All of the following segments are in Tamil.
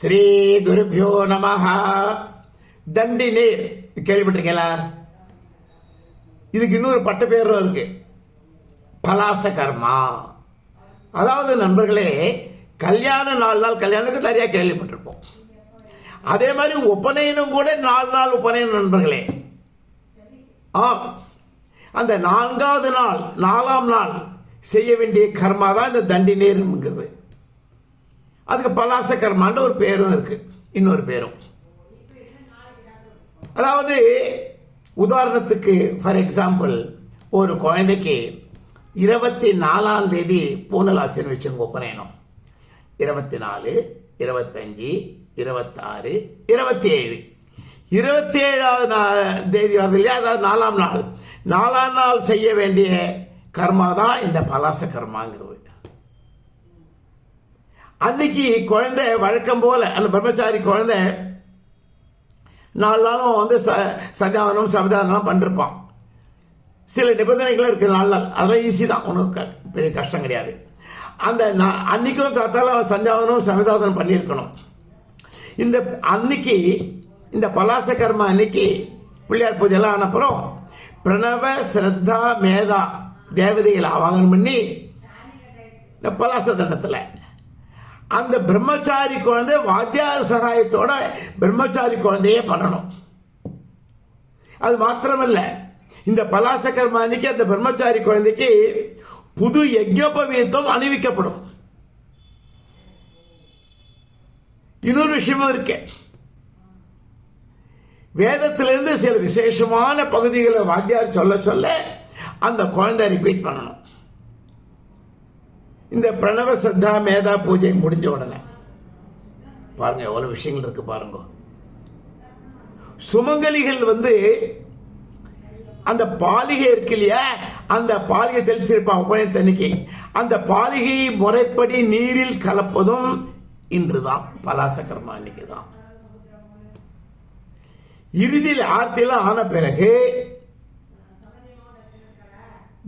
ஸ்ரீ குருபியோ நமஹ. தண்டி நீர் கேள்விப்பட்டிருக்கீங்களா? இதுக்கு இன்னொரு பட்ட பேரும் இருக்கு. பலாச கர்மா. அதாவது நண்பர்களே கல்யாண நாலு நாள் கல்யாணத்துக்கு நிறைய கேள்விப்பட்டிருப்போம். அதே மாதிரி ஒப்பனையினும் கூட நாலு நாள் ஒப்பனையின் நண்பர்களே. ஆ அந்த நான்காவது நாள் நாலாம் நாள் செய்ய வேண்டிய கர்மா தான் இந்த தண்டி நேருங்கிறது அதுக்கு பலாச கர்மான்ற ஒரு பேரும் இருக்கு. இன்னொரு பேரும். அதாவது உதாரணத்துக்கு ஃபார் எக்ஸாம்பிள் ஒரு குழந்தைக்கு இருபத்தி நாலாம் தேதி பூனல் வச்சுங்க ஒப்பனையணும் இருபத்தி நாலு இருபத்தஞ்சி இருபத்தாறு இருபத்தி ஏழு இருபத்தி ஏழாவது நா- தேதி வருது இல்லையா? அதாவது நாலாம் நாள். நாலாம் நாள் செய்ய வேண்டிய கர்மா தான் இந்த பலாச கர்மாங்கிறது அன்னைக்கு குழந்தை வழக்கம் போல அந்த பிரம்மச்சாரி குழந்தை நாலு நாளும் வந்து ச- சந்தியாவனம் சமதானம்லாம் பண்ணிருப்பான். சில நிபந்தனைகள் இருக்கு நாலு நாள். அதெல்லாம் ஈஸி தான். ஒன்றும் க- பெரிய கஷ்டம் கிடையாது. அந்த நான் அன்னைக்கும் காத்தால அவன் சந்தியாவனம் சமிதாவனம் பண்ணியிருக்கணும். இந்த அன்னைக்கு இந்த பலாச கர்மா அன்னைக்கு பிள்ளையார் பூஜைலாம் ஆனப்புறம் பிரணவ ஸ்ரத்தா மேதா தேவதைகளை ஆவாகனம் பண்ணி இந்த பலாச தண்டத்தில் அந்த பிரம்மச்சாரி குழந்தை வாத்தியார் சகாயத்தோட பிரம்மச்சாரி குழந்தையே பண்ணணும். அது மாத்திரமல்ல. இந்த பலாசகர்மானிக்கு அன்னைக்கு அந்த பிரம்மச்சாரி குழந்தைக்கு புது யஜ்ஞோபவீதம் அணிவிக்கப்படும். இன்னொரு விஷயமும் இருக்கு. வேதத்திலிருந்து சில விசேஷமான பகுதிகளை வாத்தியார் சொல்ல சொல்ல அந்த குழந்தை ரிப்பீட் பண்ணணும். இந்த பிரணவ சத்தா மேதா பூஜை முடிஞ்ச உடனே. பாருங்க எவ்வளவு விஷயங்கள் இருக்கு பாருங்க. சுமங்கலிகள் வந்து அந்த பாலிகை இருக்கு இல்லையா? அந்த பாலிகை தெளிச்சிருப்பான் உபயத்தன்னைக்கு அந்த பாலிகையை முறைப்படி நீரில் கலப்பதும் இன்றுதான் பலாசக்கரமா அன்னைக்கு தான் இறுதியில் ஆர்த்தியெல்லாம் ஆன பிறகு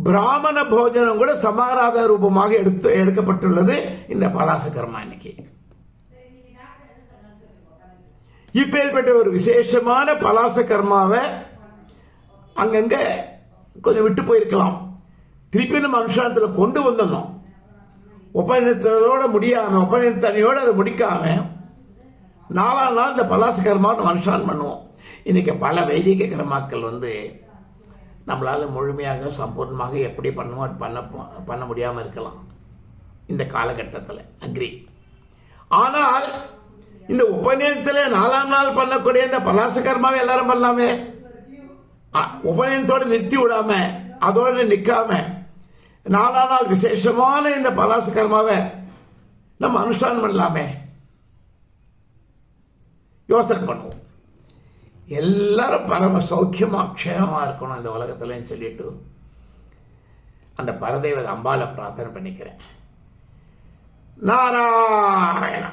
பிராமண போஜனம் கூட சமாராத ரூபமாக எடுத்து எடுக்கப்பட்டுள்ளது இந்த பலாச இன்னைக்கு. இப்பேற்பட்ட ஒரு விசேஷமான பலாச கர்மாவை அங்கங்க கொஞ்சம் விட்டு போயிருக்கலாம். திருப்பி நம்ம அனுஷ்டானத்தில் கொண்டு வந்துடணும் ஒப்பந்தத்தோட முடியாம ஒப்பந்தத்தனையோடு அதை முடிக்காம நாலாம் நாள் இந்த பலாச கர்மா நம்ம அனுஷ்டானம் பண்ணுவோம். இன்னைக்கு பல வைதிக கர்மாக்கள் வந்து நம்மளால் முழுமையாக சம்பூர்ணமாக எப்படி பண்ணுவோம் பண்ண பண்ண முடியாமல் இருக்கலாம். இந்த காலகட்டத்தில். அக்ரி ஆனால் இந்த உபநயனத்தில் நாலாம் நாள் பண்ணக்கூடிய இந்த பலாச கர்மாவை எல்லாரும் பண்ணலாமே? உபநயனத்தோடு நிறுத்தி விடாம அதோடு நிற்காம நாலாம் நாள் விசேஷமான இந்த பலாச கர்மாவை நம்ம அனுஷ்டானம் பண்ணலாமே? யோசனை பண்ணுவோம். எல்லாரும் பரம சௌக்கியமாக க்ஷேமமாக இருக்கணும் இந்த உலகத்துலன்னு சொல்லிட்டு அந்த பரதேவத அம்பாளை பிரார்த்தனை பண்ணிக்கிறேன். நாராயணா.